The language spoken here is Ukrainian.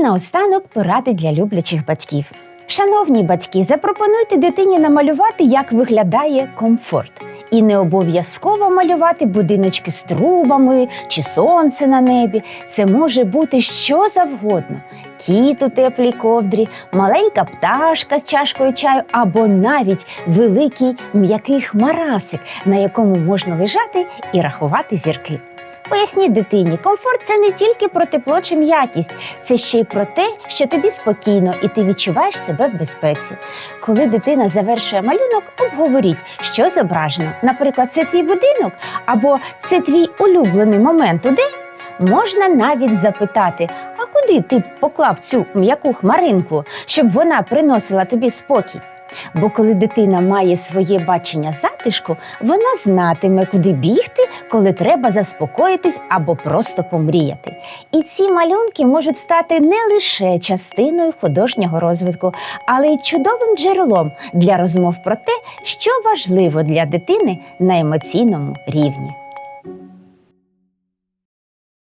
наостанок поради для люблячих батьків. Шановні батьки, запропонуйте дитині намалювати, як виглядає комфорт. І не обов'язково малювати будиночки з трубами чи сонце на небі. Це може бути що завгодно: кіт у теплій ковдрі, маленька пташка з чашкою чаю, або навіть великий м'який хмарасик, на якому можна лежати і рахувати зірки. Поясніть дитині, комфорт це не тільки про тепло чи м'якість, це ще й про те, що тобі спокійно і ти відчуваєш себе в безпеці. Коли дитина завершує малюнок, обговоріть, що зображено. Наприклад, це твій будинок або це твій улюблений момент день. Можна навіть запитати, а куди ти поклав цю м'яку хмаринку, щоб вона приносила тобі спокій? Бо коли дитина має своє бачення затишку, вона знатиме, куди бігти, коли треба заспокоїтись або просто помріяти. І ці малюнки можуть стати не лише частиною художнього розвитку, але й чудовим джерелом для розмов про те, що важливо для дитини на емоційному рівні.